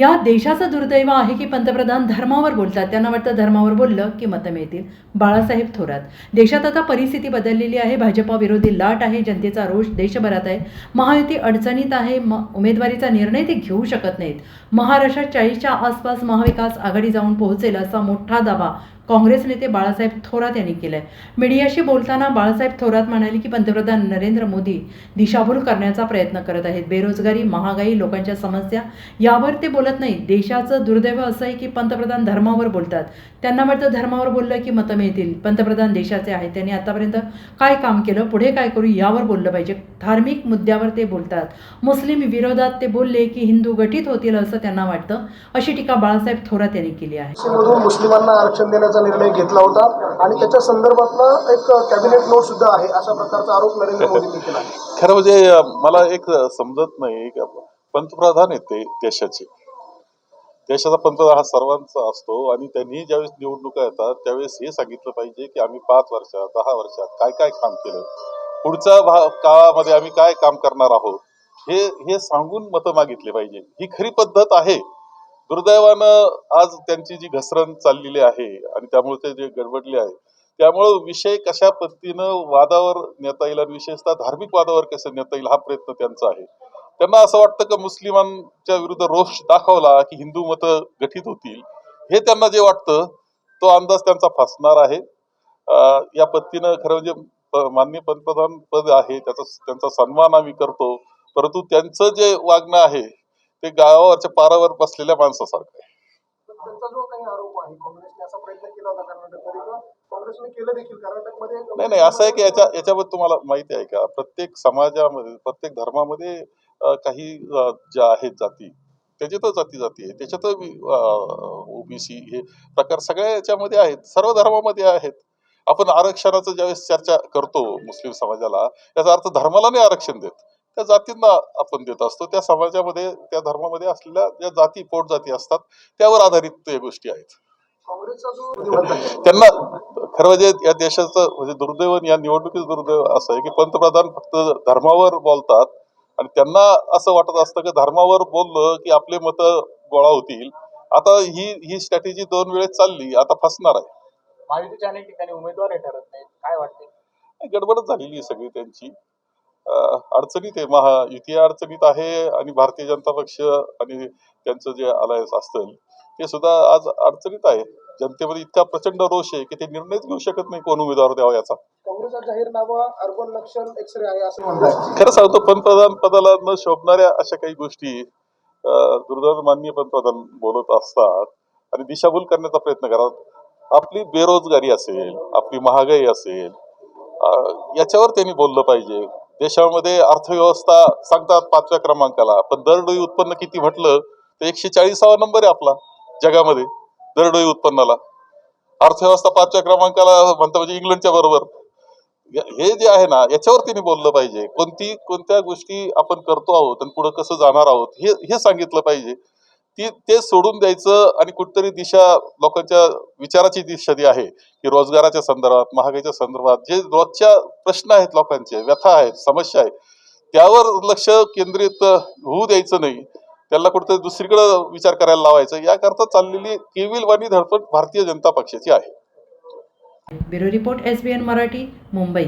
या देशाचं दुर्दैव आहे की पंतप्रधान धर्मावर बोलतात. त्यांना वाटतं धर्मावर बोललं की मतं मिळतील. बाळासाहेब थोरात देशात आता परिस्थिती बदललेली आहे. भाजपा विरोधी लाट आहे. जनतेचा रोष देशभरात आहे. महायुती अडचणीत आहे. म उमेदवारीचा निर्णय ते घेऊ शकत नाहीत. महाराष्ट्रात चाळीसच्या आसपास महाविकास आघाडी जाऊन पोहोचेल असा मोठा दावा काँग्रेस नेते बाळासाहेब थोरात यांनी केलंय. मीडियाशी बोलताना बाळासाहेब थोरात म्हणाले की पंतप्रधान नरेंद्र मोदी दिशाभूल करण्याचा प्रयत्न करत आहेत. बेरोजगारी महागाई लोकांच्या समस्या यावर ते बोलत नाही देशाचं दुर्दैव असं आहे की पंतप्रधान धर्मावर बोलतात. त्यांना वाटतं धर्मावर बोललं की मतं मिळतील. पंतप्रधान देशाचे आहेत. त्यांनी आतापर्यंत काय काम केलं पुढे काय करू यावर बोललं पाहिजे. धार्मिक मुद्द्यावर ते बोलतात. मुस्लिम विरोधात ते बोलले की हिंदू गठीत होतील असं त्यांना वाटतं अशी टीका बाळासाहेब थोरात यांनी केली आहे. मुस्लिमांना आरक्षण देण्याचा निर्णय घेतला होता. आणि त्याच्या संदर्भातला एक कॅबिनेट नोट सुद्धा आहे अशा प्रकारचा आरोप नरेंद्र मोदींनी केला खरं म्हणजे मला एक समजत नाही पंतप्रधान येते ते देशाचे. देशाचा पंतप्रधान हा सर्वांचा असतो आणि त्यांनी ज्यावेळेस निवडणुका येतात त्यावेळेस हे सांगितलं पाहिजे की आम्ही पाच वर्षात दहा वर्षात काय काय काम केलं पुढच्या भा काळामध्ये आम्ही काय काम करणार आहोत हे हे सांगून मतं मागितली पाहिजे. ही खरी पद्धत आहे. दुर्दैवानं आज त्यांची जी घसरण चाललेली आहे आणि त्यामुळे ते जे गडबडले आहे त्यामुळं विषय कशा पद्धतीनं वादावर नेता येईल आणि विशेषतः धार्मिक वादावर कसं नेता येईल हा प्रयत्न त्यांचा आहे. त्यांना असं वाटतं की मुस्लिमांच्या विरुद्ध रोष दाखवला की हिंदू मतं गठीत होतील? हे त्यांना जे वाटतं तो अंदाज त्यांचा फसणार आहे. या पद्धतीनं खरं म्हणजे प- माननीय पंतप्रधान पद आहे त्याचा त्यांचा सन्मान आम्ही करतो. परंतु त्यांचं जे वागणं आहे ते गावावरच्या पारावर बसलेल्या माणसासारखं आहे. नाही नाही असं आहे की याच्या याच्याबद्दल तुम्हाला माहिती आहे का? प्रत्येक समाजामध्ये प्रत्येक धर्मामध्ये काही ज्या आहेत जाती त्याच्यातच जाती जाती आहे. त्याच्यात ओबीसी हे प्रकार सगळ्या याच्यामध्ये आहेत. सर्व धर्मामध्ये आहेत. आपण आरक्षणाचं ज्यावेळेस चर्चा करतो मुस्लिम समाजाला याचा अर्थ धर्माला नाही आरक्षण देत. त्या जातींना आपण देत असतो. त्या समाजामध्ये त्या धर्मामध्ये असलेल्या ज्या जाती पोट जाती असतात त्यावर आधारित त्या गोष्टी आहेत. त्यांना खरं म्हणजे या देशाचं म्हणजे दुर्दैव या निवडणुकीचं दुर्दैव असं आहे की पंतप्रधान फक्त धर्मावर बोलतात आणि त्यांना असं वाटत असतं की धर्मावर बोललं की आपले मतं गोळा होतील. आता ही ही स्ट्रॅटेजी दोन वेळेस चालली आता फसणार आहे. महायुतीच्या अनेक ठिकाणी उमेदवार ठरत नाहीत. काय वाटते गडबडच झालेली आहे सगळी त्यांची. अडचणीत आहे. महायुती अडचणीत आहे आणि भारतीय जनता पक्ष आणि त्यांचं जे अलायन्स असतील ते सुद्धा आज अडचणीत आहे. जनतेमध्ये इतका प्रचंड रोष आहे की ते निर्णयच घेऊ शकत नाही कोण उमेदवार द्यावा याचा. खरं सांगतो पंतप्रधान पदाला न शोभणाऱ्या अशा काही गोष्टी दुर्दैव माननीय पंतप्रधान बोलत असतात आणि दिशाभूल करण्याचा प्रयत्न करतात. आपली बेरोजगारी असेल आपली महागाई असेल याच्यावर त्यांनी बोललं पाहिजे. देशामध्ये अर्थव्यवस्था सांगतात पाचव्या क्रमांकाला पण दरडोई उत्पन्न किती म्हटलं तर एकशे चाळीसावा नंबर आहे आपला जगामध्ये दरडोई उत्पन्नाला. अर्थव्यवस्था पाचव्या क्रमांकाला म्हणता म्हणजे इंग्लंडच्या बरोबर. हे जे आहे ना याच्यावर त्यांनी बोललं पाहिजे. कोणती कोणत्या गोष्टी आपण करतो आहोत आणि पुढे कसं जाणार आहोत हे हे सांगितलं पाहिजे. ती ते सोडून द्यायचं आणि कुठतरी दिशा लोकांच्या विचाराची दिशा जी आहे की रोजगाराच्या संदर्भात महागाईच्या संदर्भात जे रोजच्या प्रश्न आहेत लोकांचे व्यथा आहेत समस्या आहेत त्यावर लक्ष केंद्रित होऊ द्यायचं नाही. त्याला कुठेतरी दुसरीकडे विचार करायला लावायचा. याकरता चाललेली केविलवाणी धडपड भारतीय जनता पक्षाची आहे. Bureau report S B N Marathi Mumbai.